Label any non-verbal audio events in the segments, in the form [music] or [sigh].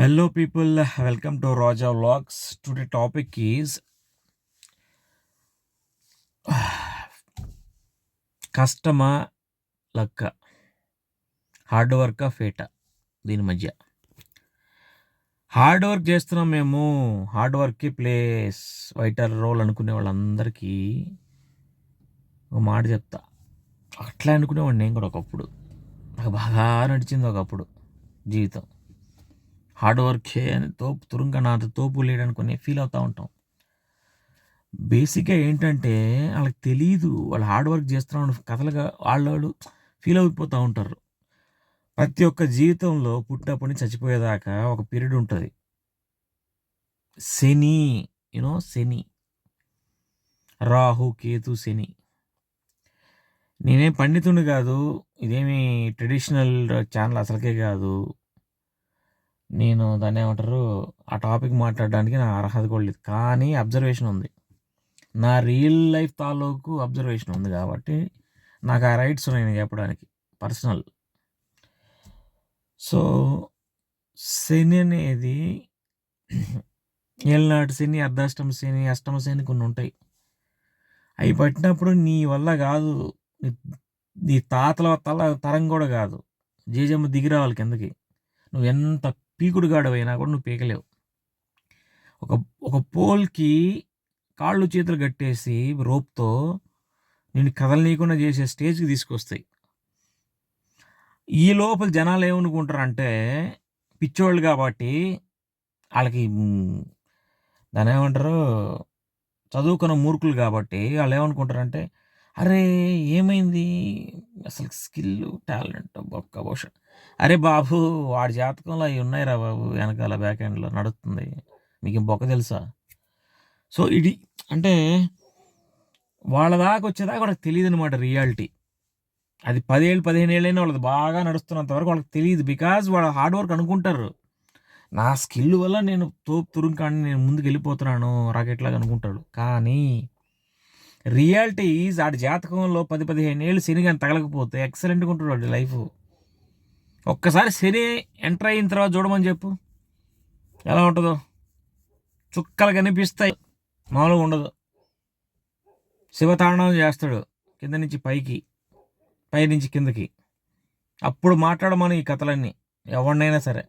Hello people welcome to Raja vlogs today topic is కష్టమా luck hard work ఫేట దీని మధ్య. Hard work చేస్తున్నాం మేము. హార్డ్ వర్క్కి ప్లేస్ వైటర్ రోల్ అనుకునే వాళ్ళందరికీ ఒక మాట చెప్తా. అట్లా అనుకునేవాడిని నేను కూడా ఒకప్పుడు. నాకు బాగా నడిచింది ఒకప్పుడు జీవితం. హార్డ్ వర్కే అని తోపు తురుంగా నాతో తోపు లేడనుకుని ఫీల్ అవుతూ ఉంటాం. బేసిక్గా ఏంటంటే వాళ్ళకి తెలియదు వాళ్ళు హార్డ్ వర్క్ చేస్తున్నాం కథలుగా వాళ్ళు ఫీల్ అయిపోతూ ఉంటారు. ప్రతి ఒక్క జీవితంలో పుట్టినప్పటి నుంచి చచ్చిపోయేదాకా ఒక పీరియడ్ ఉంటుంది. Shani you know Shani. Rahu Ketu Shani. నేనేం పండితుడిని కాదు ఇదేమి ట్రెడిషనల్ ఛానల్ అసలుకే కాదు. నేను దాన్ని ఏమంటారు ఆ టాపిక్ మాట్లాడడానికి నా అర్హత కూడా లేదు. కానీ అబ్జర్వేషన్ ఉంది. నా రియల్ లైఫ్ తాలూకు అబ్జర్వేషన్ ఉంది కాబట్టి నాకు ఆ రైట్స్ ఉన్నాయి చెప్పడానికి పర్సనల్ సో శని అనేది ఏళ్ళనాటి శని అర్ధాష్టమ శని అష్టమ శని కొన్ని ఉంటాయి. అవి పట్టినప్పుడు నీ వల్ల కాదు. నీ నీ తాతల తల తరం కూడా కాదు. జేజమ్మ దిగి రావాలి కిందకి. నువ్వు ఎంత పీకుడు అయినా కూడా నువ్వు పీకలేవు. ఒక ఒక పోల్కి కాళ్ళు చేతులు కట్టేసి రోప్తో నేను కదలనీయకుండా చేసే స్టేజ్కి తీసుకొస్తాయి. ఈ లోపల జనాలు ఏమనుకుంటారంటే పిచ్చోళ్ళు కాబట్టి వాళ్ళకి దాని ఏమంటారు? చదువుకున్న మూర్ఖులు కాబట్టి వాళ్ళు ఏమనుకుంటారంటే అరే ఏమైంది? అసలు స్కిల్ టాలెంట్ బొక్క బోష అరే బాబు వాడి జాతకంలో అవి ఉన్నాయిరా బాబు వెనకాల బ్యాక్ ఎండ్లో నడుస్తుంది. మీకు బొక్క తెలుసా? సో ఇది అంటే వాళ్ళ దాకా వచ్చేదాకా వాళ్ళకి తెలియదు అనమాట రియాలిటీ అది పదేళ్ళు పదిహేను ఏళ్ళైనా వాళ్ళది బాగా నడుస్తున్నంత వరకు వాళ్ళకి తెలియదు బికాజ్ వాళ్ళ హార్డ్ వర్క్ అనుకుంటారు. నా స్కిల్ వల్ల నేను తోపు తురుంకాన్ని నేను ముందుకు వెళ్ళిపోతున్నాను రాకెట్ లాగా అనుకుంటాడు కానీ రియాలిటీ ఈజ్ ఆడి జాతకంలో పది పదిహేను ఏళ్ళు శనిగాని తగలకపోతే ఎక్సలెంట్గా ఉంటాడు వాడి లైఫ్ ఒక్కసారి శని ఎంటర్ అయిన తర్వాత చూడమని చెప్పు. ఎలా ఉంటుందో? చుక్కలు కనిపిస్తాయి. మామూలుగా ఉండదు. శివతాండవం చేస్తాడు కింద నుంచి పైకి పై నుంచి కిందకి. అప్పుడు మాట్లాడమని ఈ కథలన్నీ ఎవరినైనా సరే.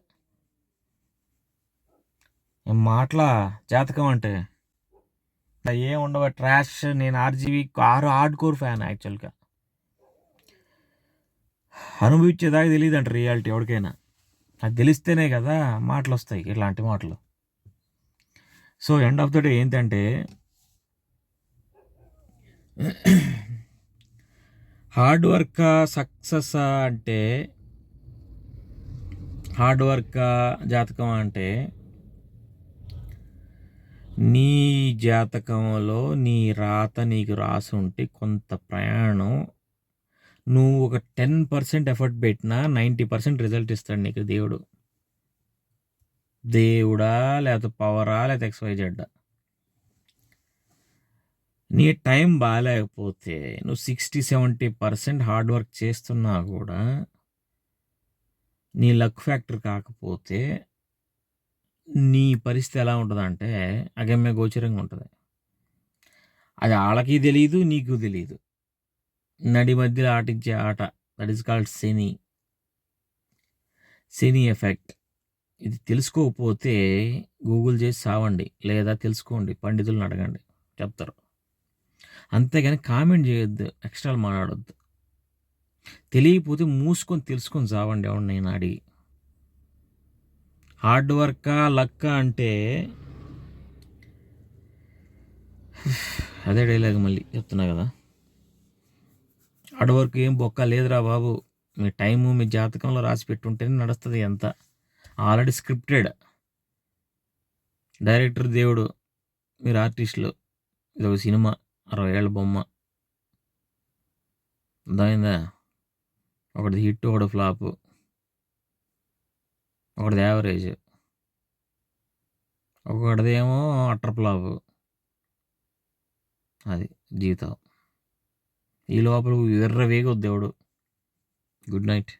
మాటల జాతకం అంటే ఏం ఉండవు. ట్రాష్ నేను ఆర్జీవి ఆరు హార్డ్ కోర్ ఫ్యాన్ యాక్చువల్గా. అనుభవించేదాకా తెలియదు అంట రియాలిటీ ఎవరికైనా. అది తెలిస్తేనే కదా మాటలు వస్తాయి ఇట్లాంటి మాటలు. So end of the day ఏంటంటే హార్డ్ వర్క్ సక్సెస్ అంటే హార్డ్ వర్క్ జాతకం అంటే నీ జాతకంలో నీ రాత నీకు రాసి ఉంటే కొంత ప్రయాణం నువ్వు ఒక టెన్ పర్సెంట్ ఎఫర్ట్ పెట్టినా నైంటీ పర్సెంట్ రిజల్ట్ ఇస్తాడు నీకు దేవుడు. దేవుడా లేకపోతే పవరా లేకపోతే ఎక్స్వై జెడ్ నీ టైం బాగాలేకపోతే నువ్వు sixty seventy percent hard work చేస్తున్నా కూడా నీ లక్ ఫ్యాక్టర్ కాకపోతే నీ పరిస్థితి ఎలా ఉంటుందంటే అగమ్య గోచరంగా ఉంటుంది. అది వాళ్ళకి తెలియదు నీకు తెలియదు నడి మధ్యలో ఆటించే ఆట. That is called Shani Shani effect ఇది తెలుసుకోకపోతే గూగుల్ చేసి సావండి. లేదా తెలుసుకోండి. పండితులను అడగండి. చెప్తారు. అంతేగాని కామెంట్ చేయొద్దు. ఎక్స్ట్రా మాట్లాడొద్దు. తెలియకపోతే మూసుకొని తెలుసుకొని చావండి నేను అడిగి. హార్డ్ వర్కా లక్క అంటే [sighs] అదే డైలాగ్ మళ్ళీ చెప్తున్నా కదా. హార్డ్ ఏం బొక్క లేదురా బాబు. మీ టైము మీ జాతకంలో రాసి పెట్టుంటేనే నడుస్తుంది ఎంత ఆల్రెడీ స్క్రిప్టెడ్ డైరెక్టర్ దేవుడు మీరు ఆర్టిస్టులు ఇది ఒక సినిమా అరవై ఏళ్ళ బొమ్మ. అర్థమైందా? ఒకటి హిట్ ఒకటి ఫ్లాప్. ఒకటిది యావరేజ్ ఒకటిదేమో అట్టర్ ఫ్లాప్. అది జీవితం. ఈ లోపల ఎర్ర వేగొద్దు దేవుడు గుడ్ నైట్